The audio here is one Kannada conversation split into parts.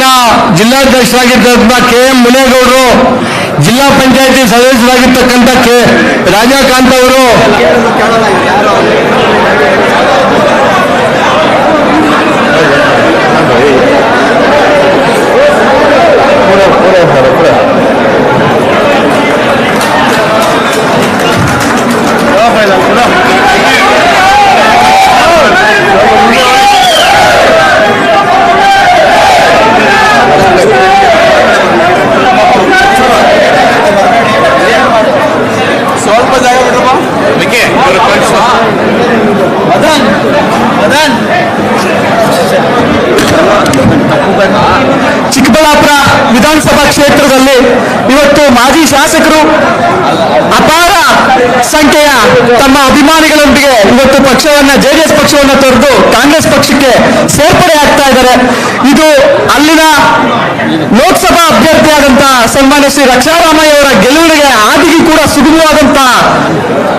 ಜೆಡಿಎಸ್ನ ಜಿಲ್ಲಾಧ್ಯಕ್ಷರಾಗಿರ್ತಕ್ಕಂಥ ಕೆ ಎಂ ಮುನೇಗೌಡರು ಜಿಲ್ಲಾ ಪಂಚಾಯತಿ ಸದಸ್ಯರಾಗಿರ್ತಕ್ಕಂಥ ಕೆ ರಾಜಾಕಾಂತ್ ಅವರು. ಸ್ವಲ್ಪ ಚಿಕ್ಕಬಳ್ಳಾಪುರ ವಿಧಾನಸಭಾ ಕ್ಷೇತ್ರದಲ್ಲಿ ಇವತ್ತು ಮಾಜಿ ಶಾಸಕರು ಅಪಾರ ಸಂಖ್ಯೆಯ ತಮ್ಮ ಅಭಿಮಾನಿಗಳೊಂದಿಗೆ ಇವತ್ತು ಪಕ್ಷವನ್ನ ಜೆಡಿಎಸ್ ಪಕ್ಷವನ್ನ ತೊರೆದು ಕಾಂಗ್ರೆಸ್ ಪಕ್ಷಕ್ಕೆ ಸೇರ್ಪಡೆ ಆಗ್ತಾ ಇದ್ದಾರೆ. ಇದು ಅಲ್ಲಿನ ಲೋಕಸಭಾ ಅಭ್ಯರ್ಥಿಯಾದಂತಹ ಸನ್ಮಾನ್ಯ ಶ್ರೀ ರಕ್ಷಾರಾಮಯ್ಯ ಅವರ ಗೆಲುವಿಗೆ ಆದಿಗೂ ಕೂಡ ಸುಗಮವಾದಂತ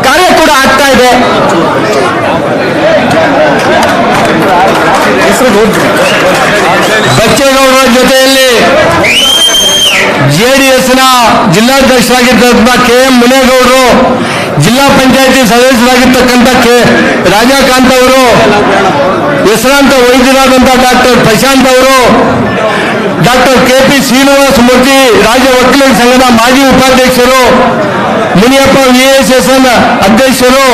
ಕಾರ್ಯ ಕೂಡ ಆಗ್ತಾ ಇದೆ ಬಚ್ಚೇಗೌಡರ ಜೊತೆಯಲ್ಲಿ ಜೆಡಿಎಸ್ನ ಜಿಲ್ಲಾಧ್ಯಕ್ಷರಾಗಿದ್ದಂಥ ಕೆ ಎಂ ಮುನೇಗೌಡರು ಜಿಲ್ಲಾ ಪಂಚಾಯತಿ ಸದಸ್ಯರಾಗಿರ್ತಕ್ಕಂಥ ಕೆ ರಾಜಾಕಾಂತ್ ಅವರು, ಹೆಸರಾಂತ ವೈದ್ಯರಾದಂಥ ಡಾಕ್ಟರ್ ಪ್ರಶಾಂತ್ ಅವರು, doctor K P Srinivasa Murthy, ರಾಜ್ಯ ವಕೀಲರ ಸಂಘದ ಮಾಜಿ ಉಪಾಧ್ಯಕ್ಷರು, ಮುನಿಯಪ್ಪ ವಿಎಸ್ಎಸ್ಎನ್ ಎಸ್ ಎಸ್ ಅಧ್ಯಕ್ಷರು,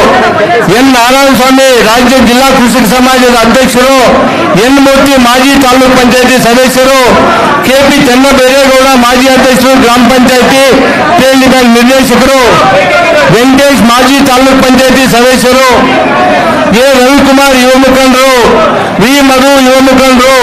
ಎನ್ ನಾರಾಯಣ ಸ್ವಾಮಿ ರಾಜ್ಯ ಜಿಲ್ಲಾ ಕೃಷಿ ಸಮಾಜದ ಅಧ್ಯಕ್ಷರು, ಎನ್ ಮೂರ್ತಿ ಮಾಜಿ ತಾಲೂಕ್ ಪಂಚಾಯತಿ ಸದಸ್ಯರು ಕೆ ಪಿ ಚೆನ್ನಬೈರೇಗೌಡ ಮಾಜಿ ಅಧ್ಯಕ್ಷರು ಗ್ರಾಮ ಪಂಚಾಯತಿ ಕೇಂದ್ರದ ನಿರ್ದೇಶಕರು ವೆಂಕಟೇಶ್ ಮಾಜಿ ತಾಲೂಕ್ ಪಂಚಾಯತಿ ಸದಸ್ಯರು ಎ ರವಿಕುಮಾರ್ ಯುವ ಮುಖಂಡರು ವಿ ಮಧು ಯುವ ಮುಖಂಡರು